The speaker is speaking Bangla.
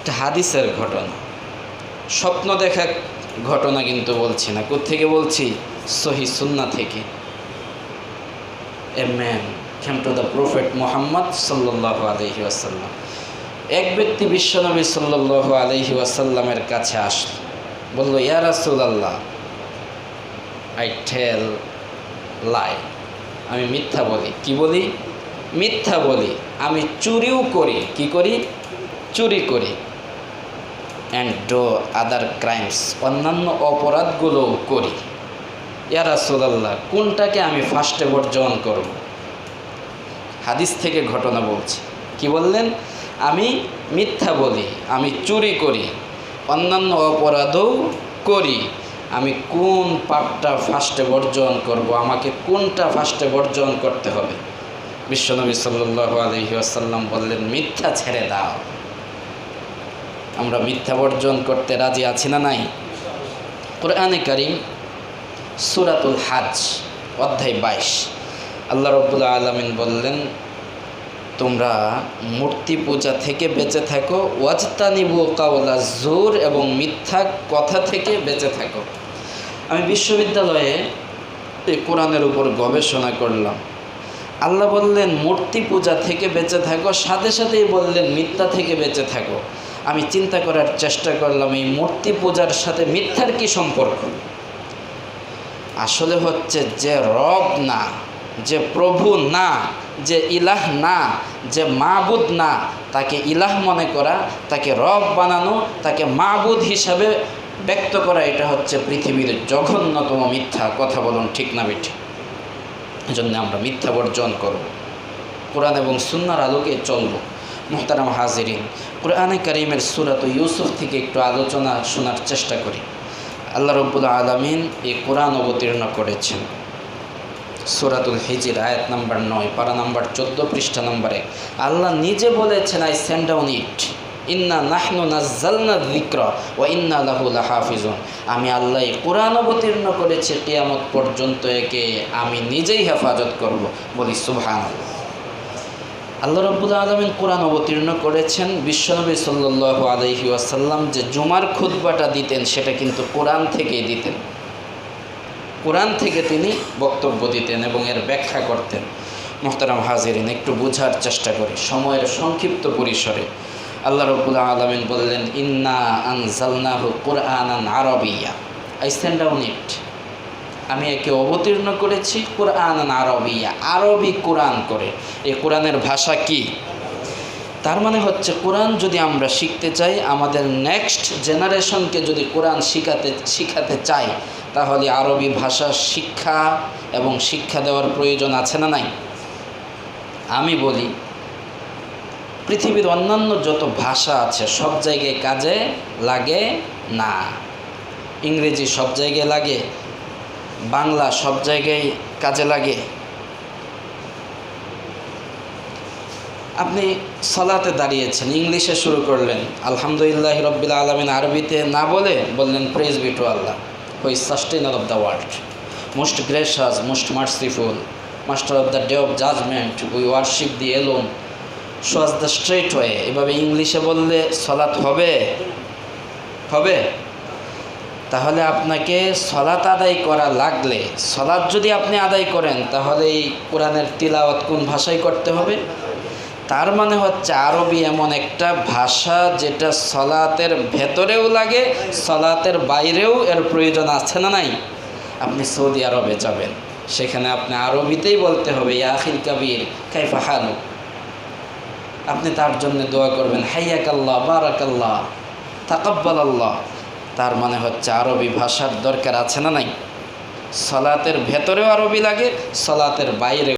একটা হাদিসের ঘটনা। স্বপ্ন দেখা ঘটনা কিন্তু বলছি না। থেকে বলছি? সহি সুন্না থেকে। A man to the prophet Muhammad সাল্লাহ আলহি আসাল্লাম এক ব্যক্তি বিশ্বনবী সাল্লাহ আলহি আসাল্লামের কাছে আসল। বলল, ইয়া রাসুলাল্লাহ আই ঠেল লাই আমি মিথ্যা বলি। কি বলি? মিথ্যা বলি। আমি চুরিও করি। কি করি? চুরি করি। অ্যান্ড ডো আদার ক্রাইমস অন্যান্য অপরাধগুলো করি। ইয়া কোনটাকে আমি ফার্স্টে বর্জন করব? হাদিস থেকে ঘটনা বলছি। কি বললেন? আমি মিথ্যা বলি, আমি চুরি করি, অন্যান্য অপরাধও করি। আমি কোন পাপটা ফার্স্টে বর্জন করব? আমাকে কোনটা ফার্স্টে বর্জন করতে হবে? বিশ্বনবী সাল্লাহ আলহি আসাল্লাম বললেন, মিথ্যা ছেড়ে দাও। আমরা মিথ্যা বর্জন করতে রাজি আছি না নাই? কোরআনে করিম সুরাতুল হাজ, অধ্যায় বাইশ। আল্লাহ রব্বুল্লা আলমিন বললেন, তোমরা মূর্তি পূজা থেকে বেঁচে থাকো, ওয়াজতানিবু কাউলা জোর এবং মিথ্যা কথা থেকে বেঁচে থাকো। আমি বিশ্ববিদ্যালয়ে এই কোরআনের উপর গবেষণা করলাম। আল্লাহ বললেন, মূর্তি পূজা থেকে বেঁচে থাকো, সাথে সাথেই বললেন, মিথ্যা থেকে বেঁচে থাকো। আমি চিন্তা করার চেষ্টা করলাম, এই মূর্তি পূজার সাথে মিথ্যার কি সম্পর্ক? আসলে হচ্ছে যে রব না, যে প্রভু না, যে ইলাহ না, যে মাবুদ না, তাকে ইলাহ মনে করা, তাকে রব বানানো, তাকে মাবুদ হিসাবে ব্যক্ত করা, এটা হচ্ছে পৃথিবীর জঘন্যতম মিথ্যা। কথা বলুন ঠিক না বেঠি এজন্য আমরা মিথ্যা বর্জন করব। কোরআন এবং সুন্নার আলোকে চলব। মোহতারাম হাজিরিন। কোরআনে করিমের সুরাত ইউসুফ থেকে একটু আলোচনা শোনার চেষ্টা করি। আল্লাহ রব্বুল আলমিন এই কোরআন অবতীর্ণ করেছেন। সুরাতুল হিজির, আয়াত নাম্বার নয়, পারা নাম্বার চোদ্দ, পৃষ্ঠা নম্বর আল্লাহ নিজে বলেছেন আই সেন্ড ডাউন ইট ইন্না নাহনু নাজ্জালনা যিকর ও ইন্না লাহু লাহাফিজুন। আমি আল্লাহ কোরআন অবতীর্ণ করেছি, কিয়ামত পর্যন্ত একে আমি নিজেই হেফাজত করব। বলি সুবহান আল্লাহ রব্বুল আলমিন কোরআন অবতীর্ণ করেছেন। বিশ্বনবী সাল্লাহ আলহি আসাল্লাম যে জুমার খুদ্বাটা দিতেন, সেটা কিন্তু কোরআন থেকেই দিতেন। কোরআন থেকে তিনি বক্তব্য দিতেন এবং এর ব্যাখ্যা করতেন। মোহতারাম হাজিরিন, একটু বোঝার চেষ্টা করি। সময়ের সংক্ষিপ্ত পরিসরে আল্লাহ রব্বুল আলমিন বললেন, ইন্না আনজালনাহু কোরআন আন আরবিয়া আই স্ট্যান্ড ইট আমি একে অবতীর্ণ করেছি কোরআন আরবিয়া, আরবি কোরআন করে। এই কোরআনের ভাষা কি? তার মানে হচ্ছে কোরআন যদি আমরা শিখতে চাই, আমাদের নেক্সট জেনারেশনকে যদি কোরআন শিখাতে শিখাতে চাই, তাহলে আরবি ভাষা শিক্ষা এবং শিক্ষা দেওয়ার প্রয়োজন আছে না নাই? আমি বলি, পৃথিবীর অন্যান্য যত ভাষা আছে, সব জায়গায় কাজে লাগে না। ইংরেজি সব জায়গায় লাগে বাংলা সব জায়গায় কাজে লাগে। আপনি সলাতে দাঁড়িয়েছেন, ইংলিশে শুরু করলেন। আলহামদুলিল্লাহ রব্বিল আলমিন আরবিতে না বলে বললেন praise be to Allah who sustainer of the world most gracious most merciful master of the day of judgment we worship thee alone show us the straight way এভাবে ইংলিশে বললে সলাৎ হবে? হবে? তাহলে আপনাকে সলাৎ আদায় করা লাগলে, সলাৎ যদি আপনি আদায় করেন, তাহলে এই কোরআনের তিলাওয়াত কোন ভাষায় করতে হবে? তার মানে হচ্ছে আরবি এমন একটা ভাষা যেটা সলাতের ভেতরেও লাগে, সলাতের বাইরেও এর প্রয়োজন আছে না নাই? আপনি সৌদি আরবে যাবেন, সেখানে আপনি আরবিতেই বলতে হবে ইয়াখিল কাবির, কাইফা হালু আপনি তার জন্য দোয়া করবেন, হাইয়াকাল্লাহ, বারাকাল্লাহ তাকাব্বাল আল্লাহ তার মানে হচ্ছে আরবি ভাষার দরকার আছে না নাই? সলাতের ভেতরেও আরবি লাগে, সলাতের বাইরে